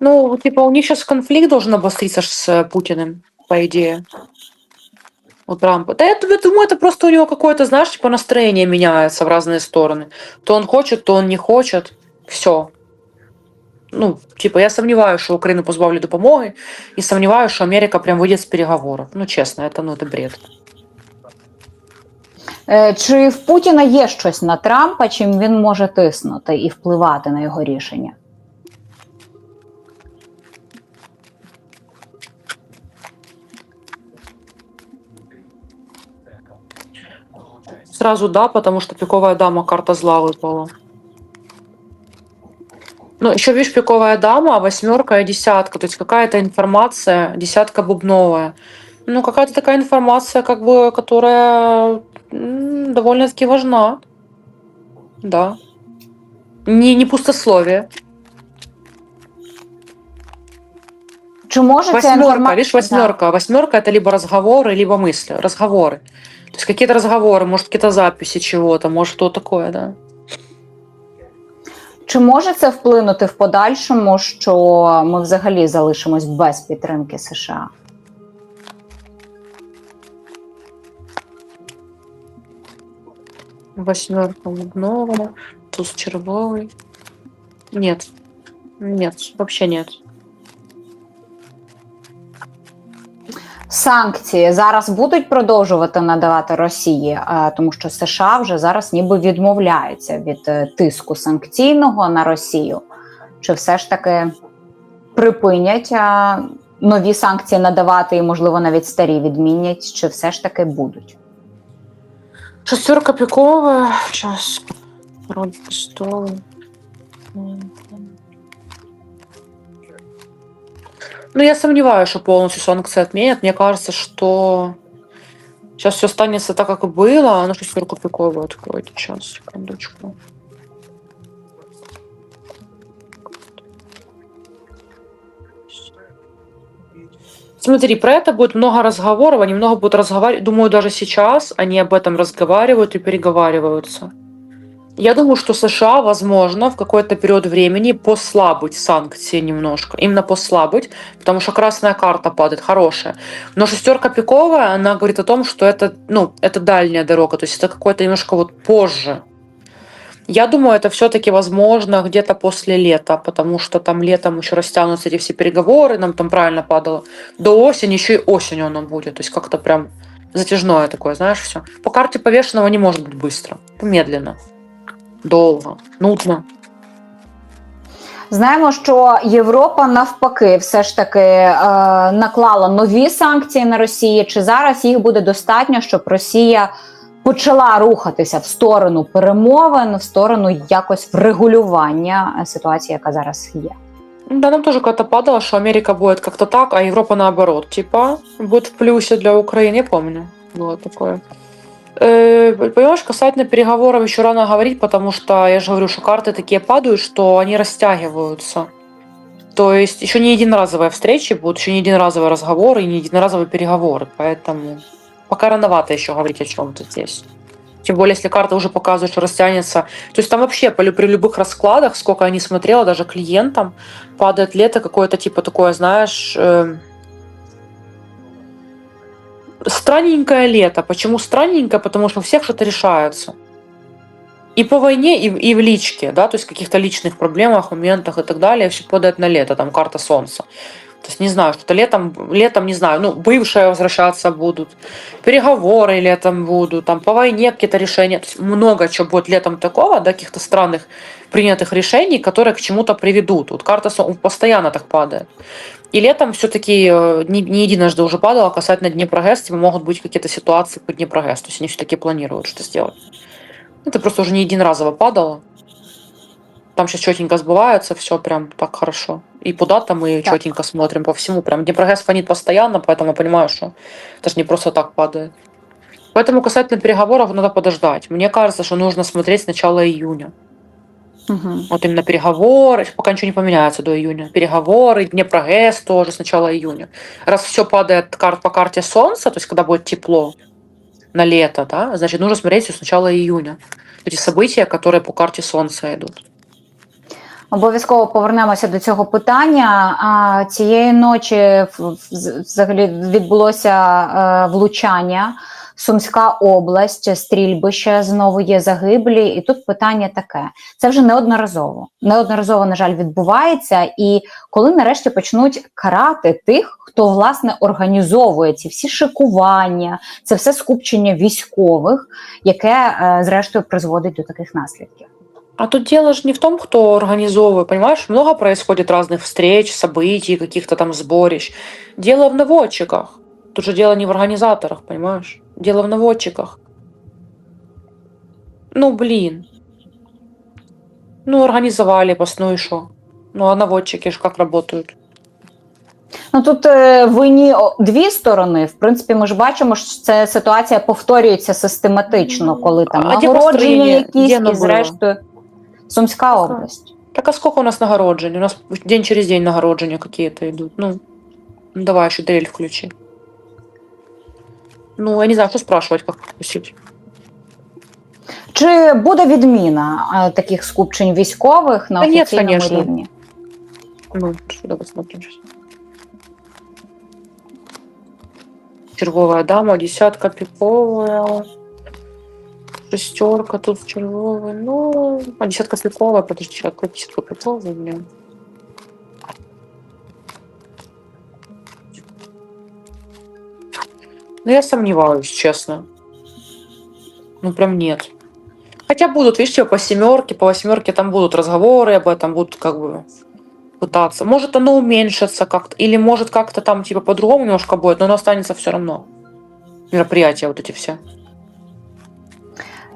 Ну, типа, у них сейчас конфликт должен обостриться ж с э, Путиным, по идее. У Трампа. Да я т- я думаю, это просто у него какое-то, знаешь, типа настроение меняется в разные стороны. То он хочет, то он не хочет. Все. Ну, типа, я сомневаюсь, що Україну позбавлять допомоги, і сомневаюсь, що Америка прям вийде з переговорів. Ну, чесно, это, ну, это бред. Е, Чи в Путіна є щось на Трампа, чим він може тиснути і впливати на його рішення? Сразу да, потому что пиковая дама, карта зла выпала. Ну, еще видишь, пиковая дама, восьмерка и десятка. То есть какая-то информация, десятка бубновая. Ну, какая-то такая информация, как бы, которая довольно-таки важна. Да. Не, не пустословие. Чи може ця Восьмерка, інформація... видишь, восьмерка. Восьмерка это либо разговоры, либо мысли. Разговоры. То есть какие-то разговоры, может, какие-то записи чего-то, может, что такое, да. Чи може це вплинути в подальшому, що ми взагалі залишимось без підтримки США? Восьмерка бубновая, туз червовый. Нет. Нет, вообще нет. Санкції зараз будуть продовжувати надавати Росії, е, тому що США вже зараз ніби відмовляються від е, тиску санкційного на Росію. Чи все ж таки припинять е, нові санкції надавати, і можливо навіть старі відмінять, чи все ж таки будуть? Шестерка пиковая. Сейчас. Король пистолы. Ну, я сомневаюсь, что полностью санкции отменят. Мне кажется, что сейчас все останется так, как и было. Ну, шестерку пиковую откройте. Сейчас, секундочку. Смотри, про это будет много разговоров, они много будут разговаривать. Думаю, даже сейчас они об этом разговаривают и переговариваются. Я думаю, что США, возможно, в какой-то период времени послабить санкции немножко. Именно послабить, потому что красная карта падает, хорошая. Но шестерка пиковая, она говорит о том, что это, ну, это дальняя дорога, то есть это какой-то немножко вот позже. Я думаю, это все-таки возможно где-то после лета, потому что там летом еще растянутся эти все переговоры, нам там правильно падало. До осени, еще и осенью оно будет. То есть как-то прям затяжное такое, знаешь, все. По карте повешенного не может быть быстро. Медленно. Долго. Нудно. Знаємо, що Європа навпаки все ж таки е, наклала нові санкції на Росію. Чи зараз їх буде достатньо, щоб Росія почала рухатися в сторону перемовин, в сторону якось врегулювання ситуації, яка зараз є? Да, нам тоже когда-то падало, что Америка будет как-то так, а Европа наоборот. Типа, будет в плюсе для Украины, я помню. Было такое. Э, Понимаешь, касательно переговоров еще рано говорить, потому что я же говорю, что карты такие падают, что они растягиваются. То есть еще не единоразовые встречи будут, еще не единоразовые разговоры и не единоразовые переговоры. Поэтому пока рановато еще говорить о чем-то здесь. Тем более, если карта уже показывает, что растянется. То есть там вообще при любых раскладах, сколько я не смотрела, даже клиентам, падает лето какое-то типа такое, знаешь, э, странненькое лето. Почему странненькое? Потому что у всех что-то решается. И по войне, и, в- и в личке, да, то есть каких-то личных проблемах, моментах и так далее, все падает на лето, там карта солнца. То есть не знаю, что-то летом, летом, не знаю, ну, бывшие возвращаться будут, переговоры летом будут, там по войне какие-то решения. То есть много чего будет летом такого, да, каких-то странных принятых решений, которые к чему-то приведут. Вот карта Сол- постоянно так падает. И летом все-таки не, не единожды уже падало касательно Днепрогэс, типа могут быть какие-то ситуации по Днепрогэс. То есть они все-таки планируют что сделать. Это просто уже не единоразово падало. Там сейчас четенько сбывается, все прям так хорошо. И по датам мы Так. четенько смотрим по всему. Прям Днепрогэс фонит постоянно, поэтому я понимаю, что это же не просто так падает. Поэтому касательно переговоров надо подождать. Мне кажется, что нужно смотреть с начала июня. Угу. Вот именно переговоры, пока ничего не поменяется до июня. Переговоры, Днепрогэс тоже с начала июня. Раз все падает кар- по карте Солнца, то есть когда будет тепло на лето, да, значит, нужно смотреть всё с начала июня. Эти события, которые по карте Солнца идут. Обов'язково повернемося до цього питання. А цієї ночі в- в- взагалі відбулося е, влучання. Сумська область, стрільбище знову є загиблі, і тут питання таке: це вже неодноразово. Неодноразово, на жаль, відбувається. І коли нарешті почнуть карати тих, хто власне організовує ці всі шикування, це все скупчення військових, яке е, зрештою призводить до таких наслідків. А тут дело же не в том, кто организовывает, понимаешь? Много происходит разных встреч, событий, каких-то там сборищ. Дело в наводчиках. Тут же дело не в организаторах, понимаешь? Дело в наводчиках. Ну, блин. Ну, организовали пост, ну и шо? Ну, а наводчики ж как работают? Ну тут е, винні о, дві сторони. В принципі, ми ж бачимо, що ця ситуація повторюється систематично, коли там А де нагородження построєння? якісь воно і було? зрештою Сумська область. Так а сколько у нас нагороджений? У нас день через день нагороджения какие-то идут. Ну, ну, давай еще дрель включи. Ну, я не знаю, что спрашивать, как включить. Чи буде відміна е, таких скупчень військових на Та ні, офіційному конечно. рівні? Ну, сюда посмотрим сейчас. Червовая дама, десятка пиковая. Шестерка тут червовая. Ну, а десятка пиковая, подожди, а какая десятка пиковая, блин. Ну, я сомневаюсь, честно. Ну, прям нет. Хотя будут, видишь, типа по семерке, по восьмерке там будут разговоры об этом, будут как бы пытаться. Может, оно уменьшится как-то, или может как-то там типа по-другому немножко будет, но оно останется все равно. Мероприятия вот эти все.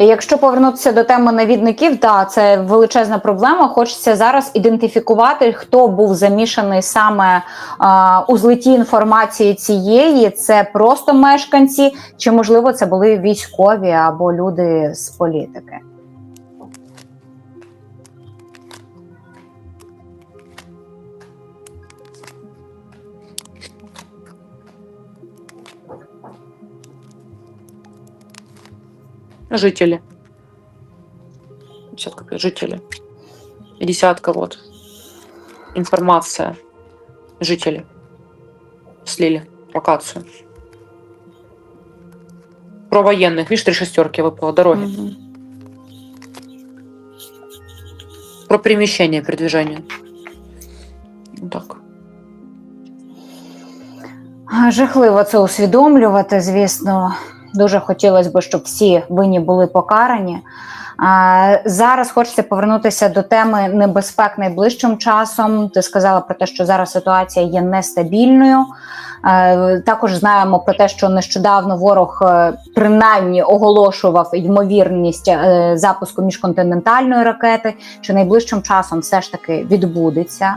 Якщо повернутися до теми навідників, да, це величезна проблема. Хочеться зараз ідентифікувати, хто був замішаний саме а, у злиті інформації цієї. Це просто мешканці, чи можливо це були військові або люди з політики. Жители. Десятка жители. Десятка вот. Информация. Жители. Слили локацию. Про военных. Видишь, три шестерки выпало. Дороги. Про перемещение, передвижение. Вот так. Жахливо це усвідомлювати. Звісно, дуже хотілося б, щоб всі винні були покарані. Зараз хочеться повернутися до теми небезпек найближчим часом. Ти сказала про те, що зараз ситуація є нестабільною. Також знаємо про те, що нещодавно ворог е, принаймні оголошував ймовірність е, запуску міжконтинентальної ракети, що найближчим часом все ж таки відбудеться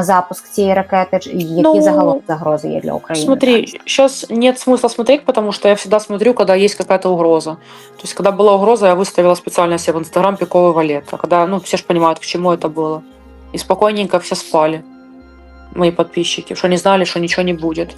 запуск цієї ракети. Чи- Які Ну, загалом загрози є для України? Смотри, сейчас нет смысла смотреть, потому что я всегда смотрю, когда есть какая-то угроза. То есть, когда была угроза, я выставила специально себе в Инстаграм пиковый валет. А когда, ну, все же понимают, к чему это было. И спокойненько все спали, мои подписчики, что не знали, что ничего не будет.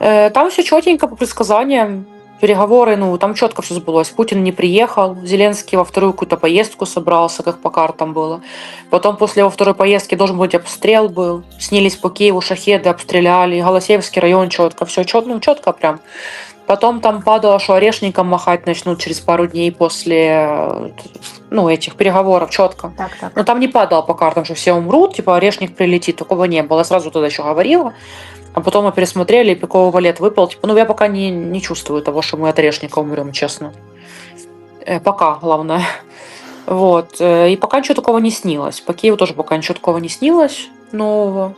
Э, Там все четенько по предсказаниям. Переговоры, ну, там четко все сбылось. Путин не приехал, Зеленский во вторую какую-то поездку собрался, как по картам было. Потом после его второй поездки должен быть обстрел был. Снились по Киеву шахеды, обстреляли. Голосеевский район четко, все четко, ну четко прям. Потом там падало, что орешником махать начнут через пару дней после э, ну, этих переговоров, четко. Так, так. Но там не падало по картам, что все умрут, типа орешник прилетит, такого не было. Я сразу тогда еще говорила. А потом мы пересмотрели, и пиковый валет выпал. Типа, ну, я пока не, не чувствую того, что мы от орешника умрем, честно. Э, пока, главное. Вот. э, И пока ничего такого не снилось. По Киеву тоже пока ничего такого не снилось нового.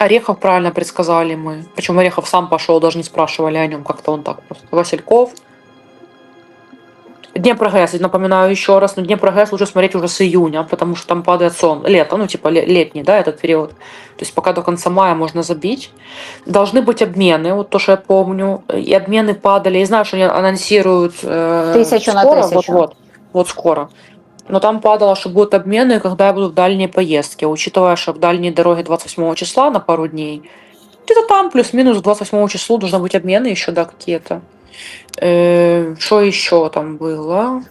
Орехов правильно предсказали мы. Причем Орехов сам пошел, даже не спрашивали о нем, как-то он так просто. Васильков. Днепрогресс, напоминаю еще раз, но Днепрогресс лучше смотреть уже с июня, потому что там падает сон. Лето, ну типа ле- летний, да, этот период. То есть пока до конца мая можно забить. Должны быть обмены, вот то, что я помню. И обмены падали. Я знаю, что они анонсируют э, Тысячу на скоро, тысячу. Вот-вот, вот скоро. Но там падало, что будут обмены, когда я буду в дальние поездки. Учитывая, что в дальние дороги 28 числа на пару дней, где-то там плюс-минус к 28 числу должны быть обмены еще, да, какие-то. Э, Что еще там было?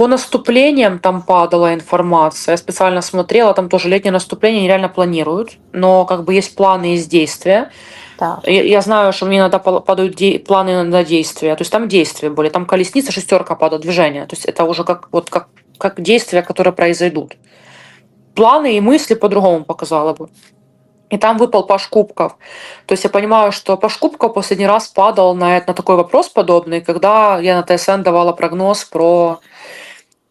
По наступлениям там падала информация. Я специально смотрела, там тоже летнее наступление нереально планируют. Но как бы есть планы, есть действия. Я, я знаю, что мне иногда падают де- планы на действия. То есть там действия были. Там колесница, шестерка падает, движение. То есть это уже как, вот как, как действия, которые произойдут. Планы и мысли по-другому показала бы. И там выпал Паш Кубков. То есть я понимаю, что Паш Кубков последний раз падал на, на такой вопрос подобный, когда я на ТСН давала прогноз про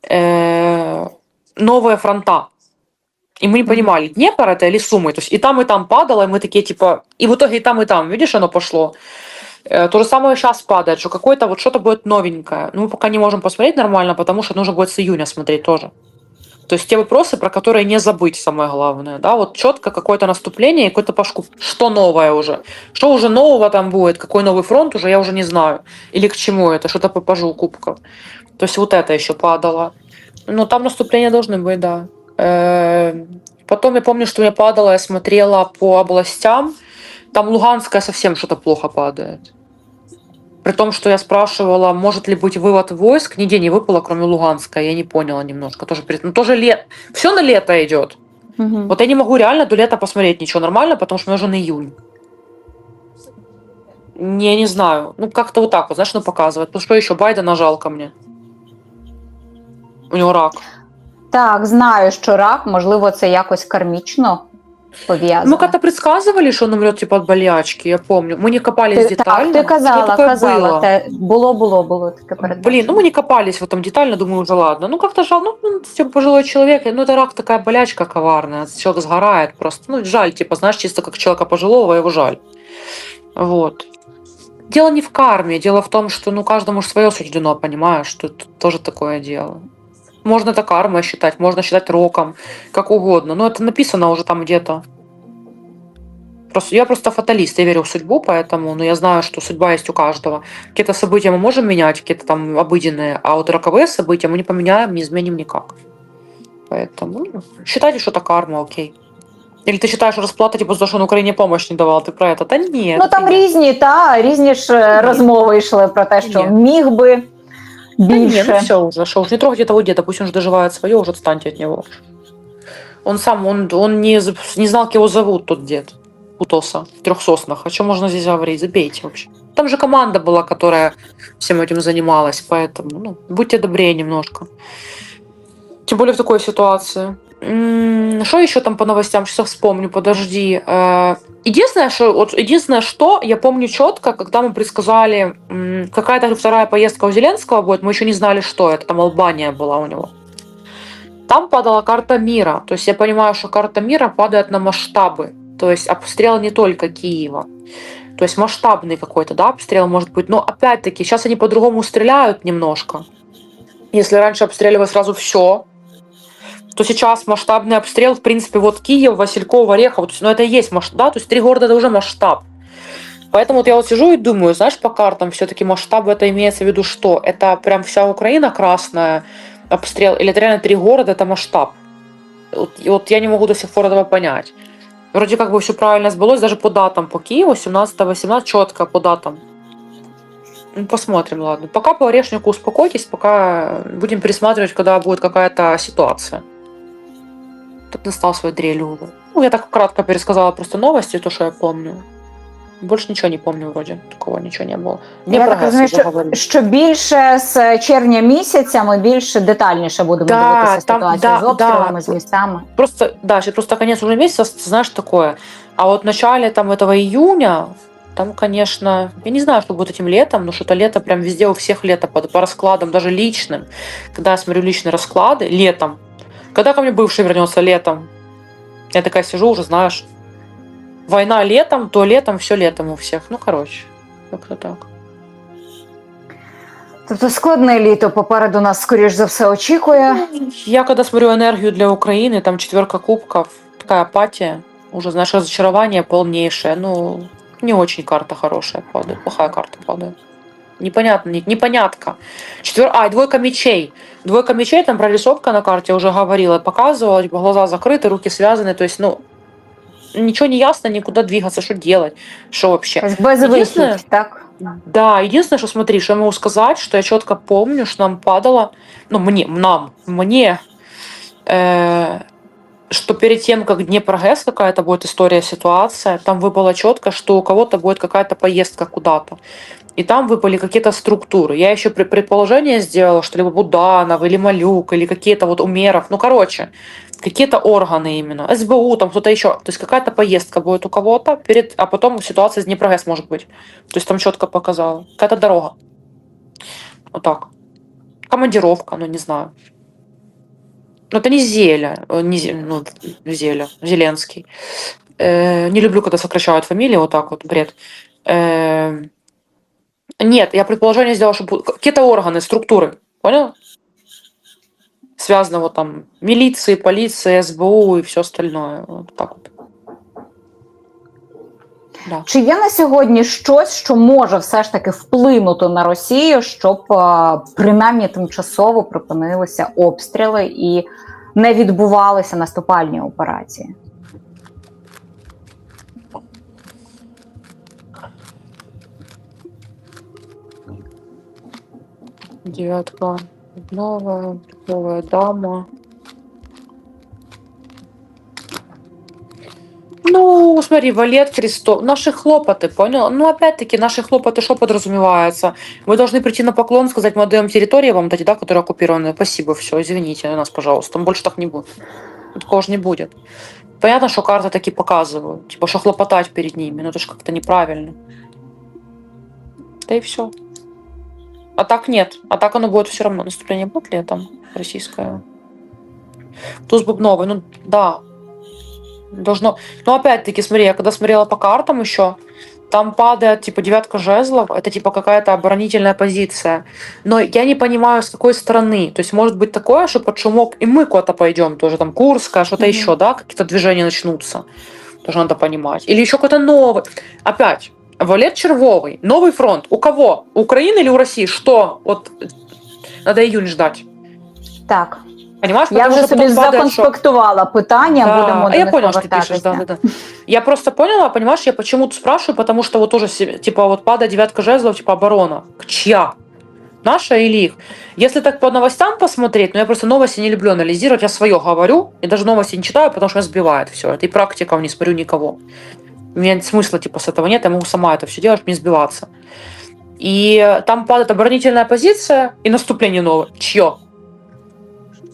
э, новые фронта. И мы не понимали, Днепр это или Сумы. То есть и там, и там падало, и мы такие типа... И в итоге и там, и там, видишь, оно пошло. Э, То же самое сейчас падает, что какое-то вот что-то будет новенькое. Но мы пока не можем посмотреть нормально, потому что нужно будет с июня смотреть тоже. То есть те вопросы, про которые не забыть, самое главное. Да, вот четко какое-то наступление какой-то пашку. Что новое уже? Что уже нового там будет? Какой новый фронт уже, я уже не знаю. Или к чему это? Что-то по пажу кубков. То есть вот это еще падало. Ну, там наступления должны быть, да. Э, Потом я помню, что мне падало, я смотрела по областям. Там Луганская совсем что-то плохо падает. При том, что я спрашивала, может ли быть вывод войск, нигде не выпало, кроме Луганска. Я не поняла немножко. Тоже, ну, тоже лет. Все на лето идет. Мгм. Вот я не могу реально до лета посмотреть ничего нормально, потому что у меня уже на июнь. Не, не знаю. Ну, как-то вот так вот, знаешь, ну показывает. Потому что еще Байден нажал ко мне. У него рак. Так, знаю, що рак, можливо, це якось кармічно пов'язано. Мы как-то предсказывали, что он умрет типа от болячки, я помню. Мы не копались Ти, детально. так, ти казала, Что такое казала. было? Те, було, було, було таке передбачено. Блин, ну мы не копались в этом детально, думаю, уже ладно. Ну как-то жаль, ну, ну типа, пожилой человек, ну это рак такая болячка коварная, человек сгорает просто. Ну жаль, типа, знаешь, чисто как человека пожилого, его жаль. Вот. Дело не в карме, дело в том, что ну каждому же свое суждено, понимаешь, тут тоже такое дело. Можно это кармой считать, можно считать роком, как угодно. Но это написано уже там где-то. Просто, я просто фаталист, я верю в судьбу, поэтому ну, я знаю, что судьба есть у каждого. Какие-то события мы можем менять, какие-то там обыденные, а вот роковые события мы не поменяем, не изменим никак. Поэтому ну, считайте, что это карма, окей. Или ты считаешь, что расплата, типа, за то, что он Украине помощь не давал, ты про это? Да нет. Ну там нет. різні, та різні ж е, розмови йшли про те, що Ні. міг би Да не, більше. ну все уже, что уж не трогайте этого деда, пусть он же доживает свое, уже отстаньте от него. Он сам, он, он не, не знал, как его зовут, тот дед. Утоса в трех соснах. О чем можно здесь говорить? Забейте вообще. Там же команда была, которая всем этим занималась, поэтому, ну, будьте добрее немножко. Тем более в такой ситуации. Что еще там по новостям? Сейчас вспомню, подожди. Э, Единственное, что, вот, единственное, что я помню четко, когда мы предсказали, какая-то вторая поездка у Зеленского будет, мы еще не знали, что это. Там Албания была у него. Там падала карта мира. То есть я понимаю, что карта мира падает на масштабы. То есть обстрел не только Киева. То есть масштабный какой-то, да, обстрел может быть. Но опять-таки, сейчас они по-другому стреляют немножко. Если раньше обстреливали сразу все, то сейчас масштабный обстрел, в принципе, вот Киев, Васильков, Орехов, то есть, ну это и есть масштаб, да, то есть три города это уже масштаб. Поэтому вот я вот сижу и думаю, знаешь, по картам все-таки масштаб это имеется в виду что? Это прям вся Украина красная, обстрел, или это реально три города, это масштаб? Вот, и вот я не могу до сих пор этого понять. Вроде как бы все правильно сбылось, даже по датам, по Киеву, 17-18, четко по датам. Ну, посмотрим, ладно. Пока по орешнику успокойтесь, пока будем пересматривать, когда будет какая-то ситуация. Тут достал свою дрель уже. Ну, я так кратко пересказала просто новости, то, что я помню. Больше ничего не помню вроде. Такого ничего не было. Не Я про так ГЕС розумію, уже що, говорили. що більше з червня місяця ми більше детальніше будемо Да, дивитися там- ситуацію да, з обстрілами, да. з містами. Просто, да, сейчас просто конец уже месяца, знаешь, такое. А вот в начале там этого июня, там, конечно, я не знаю, что будет этим летом, но что-то лето прям везде у всех лето по, по раскладам, даже личным. Когда я смотрю личные расклады, летом. Когда ко мне бывший вернется летом? Я такая сижу уже, знаешь, война летом, то летом, все летом у всех. Ну, короче, как-то так. Тобто складне літо попереду нас, скоріш за все, очікує. Я когда смотрю энергию для Украины, там четверка кубков, такая апатия, уже, знаешь, разочарование полнейшее. Ну, не очень карта хорошая падает, плохая карта падает. Непонятно, не- непонятка. Четвер... А, и двойка мечей. Двойка мечей, там прорисовка на карте уже говорила, показывала, типа, глаза закрыты, руки связаны, то есть, ну, ничего не ясно, никуда двигаться, что делать, что вообще. Єдине- вихід, так? Да, единственное, что смотри, что я могу сказать, что я четко помню, что нам падало, ну, мне, нам, мне, э, что перед тем, как Днепрогэс какая-то будет история, ситуация, там выпало четко, что у кого-то будет какая-то поездка куда-то. И там выпали какие-то структуры. Я еще предположение сделала, что либо Буданов, или Малюк, или какие-то вот Умеров. Ну, короче, какие-то органы именно. СБУ, там кто-то еще. То есть какая-то поездка будет у кого-то, перед, а потом ситуация с Днепрогэс может быть. То есть там четко показала. Какая-то дорога. Вот так. Командировка, ну не знаю. Ну это не Зеля, э, не Зе- ну, Зеля, Зеленский. Э, не люблю, когда сокращают фамилии, вот так вот, бред. Э, нет, я предположение сделала, что какие-то органы, структуры, понял? Связано вот там милиции, полиции, СБУ и все остальное. Вот так вот. Да. Чи є на сьогодні щось, що може все ж таки вплинути на Росію, щоб е, принаймні тимчасово припинилися обстріли і не відбувалися наступальні операції? Девятка. Новая, новая дама. Смотри, валет крестов. Наши хлопоты, понял? Ну, опять-таки, наши хлопоты что подразумевается? Вы должны прийти на поклон, сказать, мы отдаем территории вам дать, да, которые оккупированы. Спасибо, все, извините нас, пожалуйста. Там больше так не будет. Такого же не будет. Понятно, что карты такие показывают. Типа, что хлопотать перед ними. Но это же как-то неправильно. Да и все. А так нет. А так оно будет все равно. Наступление будет летом российское. Туз бубновый, ну да. Должно. Но опять-таки, смотри, я когда смотрела по картам еще, там падает типа девятка жезлов, это типа какая-то оборонительная позиция. Но я не понимаю, с какой стороны. То есть может быть такое, что под шумок и мы куда-то пойдем, тоже там Курская, что-то Мгм. еще, да, какие-то движения начнутся. Тоже надо понимать. Или еще какой-то новый. Опять, Валет Червовый, новый фронт. У кого? У Украины или у России? Что? Вот надо июнь ждать. Так, Понимаешь? я Потому вже что собі потом падает шок. законспектувала питання. Да, Будемо а до я них понял, что ты пишешь, да, повертатися. да, да. Я просто поняла, понимаешь, я почему-то спрашиваю, потому что вот тоже, се- типа, вот падает девятка жезлов, типа, оборона. Чья? Наша или их? Если так по новостям посмотреть, ну я просто новости не люблю анализировать, я свое говорю, и даже новости не читаю, потому что меня сбивает все. Это и практика, не смотрю никого. У меня смысла, типа, с этого нет, я могу сама это все делать, не сбиваться. И там падает оборонительная позиция и наступление новое. Чье?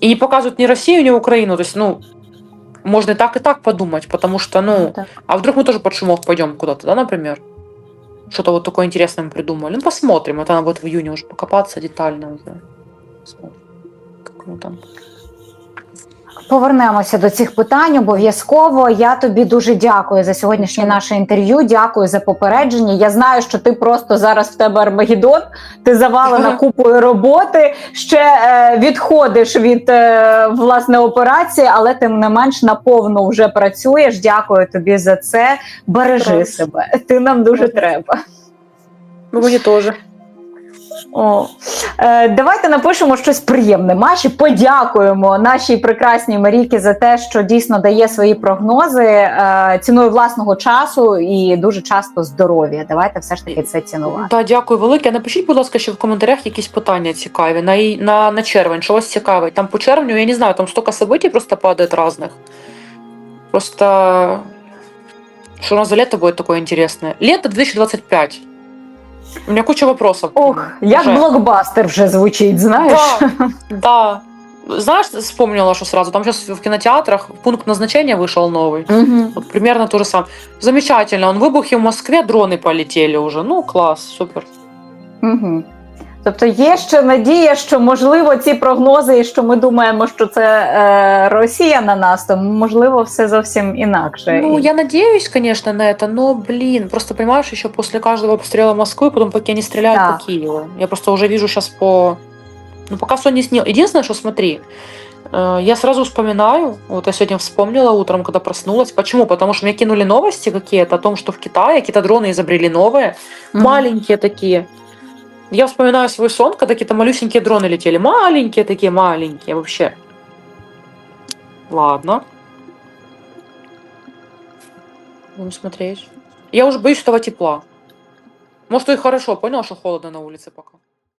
И не показывают ни Россию, ни Украину. То есть, ну, можно и так, и так подумать, потому что, ну, Так. а вдруг мы тоже под шумок пойдем куда-то, да, например? Что-то вот такое интересное мы придумали. Ну, посмотрим. Это надо будет в июне уже покопаться детально. уже. Посмотрим, как оно там. Повернемося до цих питань обов'язково. Я тобі дуже дякую за сьогоднішнє наше інтерв'ю. Дякую за попередження. Я знаю, що ти просто зараз в тебе Армагеддон, ти завалена купою роботи, ще е, відходиш від е, власне операції, але тим не менш наповну вже працюєш. Дякую тобі за це. Бережи Правильно. себе. Ти нам дуже треба. Мені теж. О, е, давайте напишемо щось приємне. Маші подякуємо нашій прекрасній Марійці за те, що дійсно дає свої прогнози е, ціною власного часу і дуже часто здоров'я. Давайте все ж таки це цінувати. Да, дякую велике. Напишіть, будь ласка, ще в коментарях якісь питання цікаві на, на, на червень. Що вас цікавить? Там по червню, я не знаю, там столько событий просто падает разных. Просто что у нас за лето будет такое интересное? Лето 2025. У меня куча вопросов. Ох, як Уже. блокбастер вже звучить, знаєш? Да, да. Знаешь, вспомнила, что сразу. Там сейчас в кинотеатрах пункт назначения вышел новый. Мгм. Вот примерно то же самое. Замечательно. Он выбухи в Москве, дроны полетели уже. Ну, класс, супер. Угу. Тобто є ще надія, що можливо ці прогнози, і що ми думаємо, що це е, Росія на нас, то можливо все зовсім інакше. Ну, І- я надеюсь, конечно, на это, но, блин, просто понимаешь, еще после каждого обстрела Москвы, потом пока они стреляют Так. по Киеву. Я просто уже вижу сейчас по... Ну, пока что не снил. Единственное, что смотри, э, я сразу вспоминаю, вот я сегодня вспомнила утром, когда проснулась. Почему? Потому что мне кинули новости какие-то о том, что в Китае какие-то дроны изобрели новые, Мгм. маленькие такие. Я вспоминаю свой сон, когда какие-то малюсенькие дроны летели. Маленькие такие, маленькие вообще. Ладно. Будем смотреть. Я уже боюсь этого тепла. Может, и хорошо, понял, что холодно на улице пока.